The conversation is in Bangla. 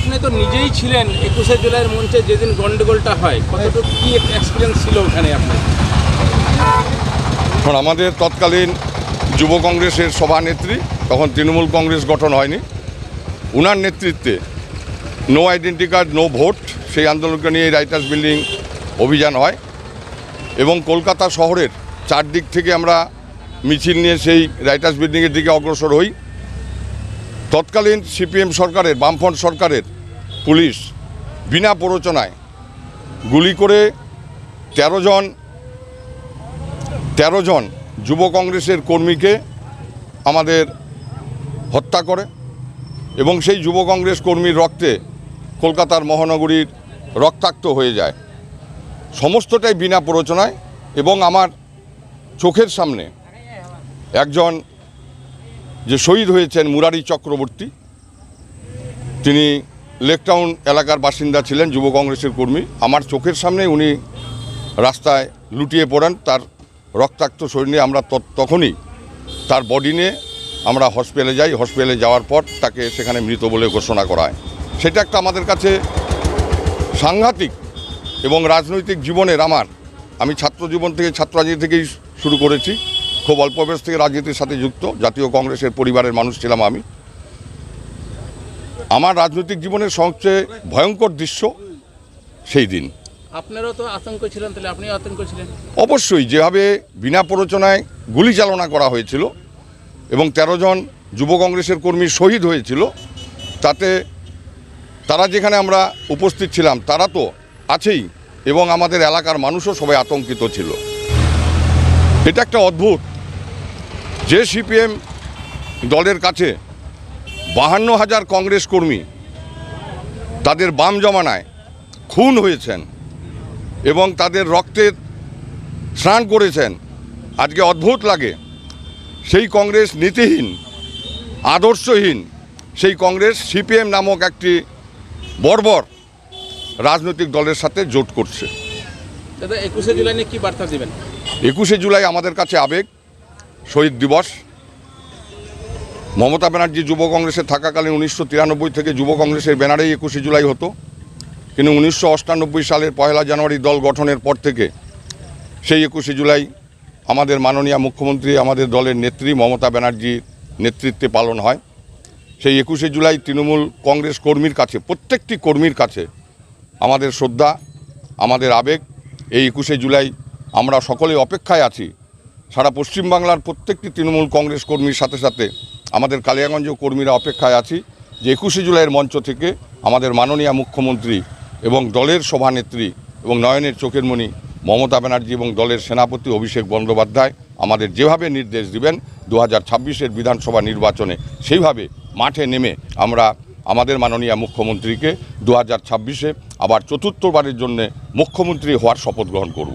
আপনি তো নিজেই ছিলেন একুশে জুলাইয়ের মঞ্চে যেদিন গন্ডগোলটা হয়, কতটুকু কি এক্সপিরিয়েন্স ছিল ওখানে আপনার? আমাদের তৎকালীন যুব কংগ্রেসের সভানেত্রী, তখন তৃণমূল কংগ্রেস গঠন হয়নি। উনার নেতৃত্বে no identity card no vote সেই আন্দোলনকে নিয়ে রাইটার্স বিল্ডিং অভিযান হয়। এবং কলকাতা শহরের চারদিক থেকে আমরা মিছিল নিয়ে সেই রাইটার্স বিল্ডিংয়ের দিকে অগ্রসর হই। তৎকালীন সিপিএম সরকারের, বামফ্রন্ট সরকারের পুলিশ বিনা প্ররোচনায় গুলি করে তেরো জন তেরো জন যুব কংগ্রেসের কর্মীকে আমাদের হত্যা করে এবং সেই যুব কংগ্রেস কর্মীর রক্তে কলকাতার মহানগরীর রক্তাক্ত হয়ে যায়। সমস্তটাই বিনা প্ররোচনায় এবং আমার চোখের সামনে একজন যে শহীদ হয়েছেন মুরারি চক্রবর্তী, তিনি লেকটাউন এলাকার বাসিন্দা ছিলেন, যুব কংগ্রেসের কর্মী। আমার চোখের সামনে উনি রাস্তায় লুটিয়ে পড়েন, তার রক্তাক্ত শরীর আমরা তখনই তার বডি নিয়ে আমরা হসপিটালে যাই। হসপিটালে যাওয়ার পর তাকে সেখানে মৃত বলে ঘোষণা করা সেটা একটা আমাদের কাছে সাংঘাতিক এবং রাজনৈতিক জীবনের আমার। আমি ছাত্র জীবন থেকে ছাত্র রাজনীতি থেকেই শুরু করেছি। খুব অল্প বয়স থেকে রাজনীতির সাথে যুক্ত জাতীয় কংগ্রেসের পরিবারের মানুষ ছিলাম আমি। আমার রাজনৈতিক জীবনের সবচেয়ে ভয়ঙ্কর দৃশ্য সেই দিন। আপনারও তো আতঙ্ক ছিলেন তাহলে আপনিও আতঙ্ক ছিলেন? অবশ্যই যেভাবে বিনা প্ররোচনায় গুলি চালনা করা হয়েছিল এবং তেরো জন যুব কংগ্রেসের কর্মী শহীদ হয়েছিল তাতে তারা যেখানে আমরা উপস্থিত ছিলাম তারা তো আছেই এবং আমাদের এলাকার মানুষও সবাই আতঙ্কিত ছিল। এটা একটা অদ্ভুত যে সিপিএম দলের কাছে বাহান্ন হাজার কংগ্রেস কর্মী তাদের বাম জমানায় খুন হয়েছেন এবং তাদের রক্তের স্নান করেছেন। আজকে অদ্ভুত লাগে। সেই কংগ্রেস নীতিহীন আদর্শহীন সেই কংগ্রেস সিপিএম নামক একটি বর্বর রাজনৈতিক দলের সাথে জোট করছে। দাদা একুশে জুলাই নিয়ে কি বার্তা দিবেন? একুশে জুলাই আমাদের কাছে আবেগ শহীদ দিবস। মমতা ব্যানার্জি যুব কংগ্রেসে থাকাকালীন উনিশশো তিরানব্বই থেকে যুব কংগ্রেসের ব্যানারেই একুশে জুলাই হতো। কিন্তু উনিশশো সালের পয়লা জানুয়ারি দল গঠনের পর থেকে সেই একুশে জুলাই আমাদের মাননীয় মুখ্যমন্ত্রী, আমাদের দলের নেত্রী মমতা ব্যানার্জির নেতৃত্বে পালন হয়। সেই একুশে জুলাই তৃণমূল কংগ্রেস কর্মীর কাছে, প্রত্যেকটি কর্মীর কাছে আমাদের শ্রদ্ধা, আমাদের আবেগ, এই একুশে জুলাই আমরা সকলে অপেক্ষায় আছি। সারা পশ্চিমবাংলার প্রত্যেকটি তৃণমূল কংগ্রেস কর্মীর সাথে সাথে আমাদের কালিয়াগঞ্জ কর্মীরা অপেক্ষায় আছি যে একুশে জুলাইয়ের মঞ্চ থেকে আমাদের মাননীয় মুখ্যমন্ত্রী এবং দলের সভানেত্রী এবং নয়নের চোখের মণি মমতা ব্যানার্জি এবং দলের সেনাপতি অভিষেক বন্দ্যোপাধ্যায় আমাদের যেভাবে নির্দেশ দিবেন দু হাজার ছাব্বিশের বিধানসভা নির্বাচনে, সেইভাবে মাঠে নেমে আমরা আমাদের মাননীয় মুখ্যমন্ত্রীকে দু হাজার ছাব্বিশে আবার চতুর্থবারের জন্যে মুখ্যমন্ত্রী হওয়ার শপথ গ্রহণ করব।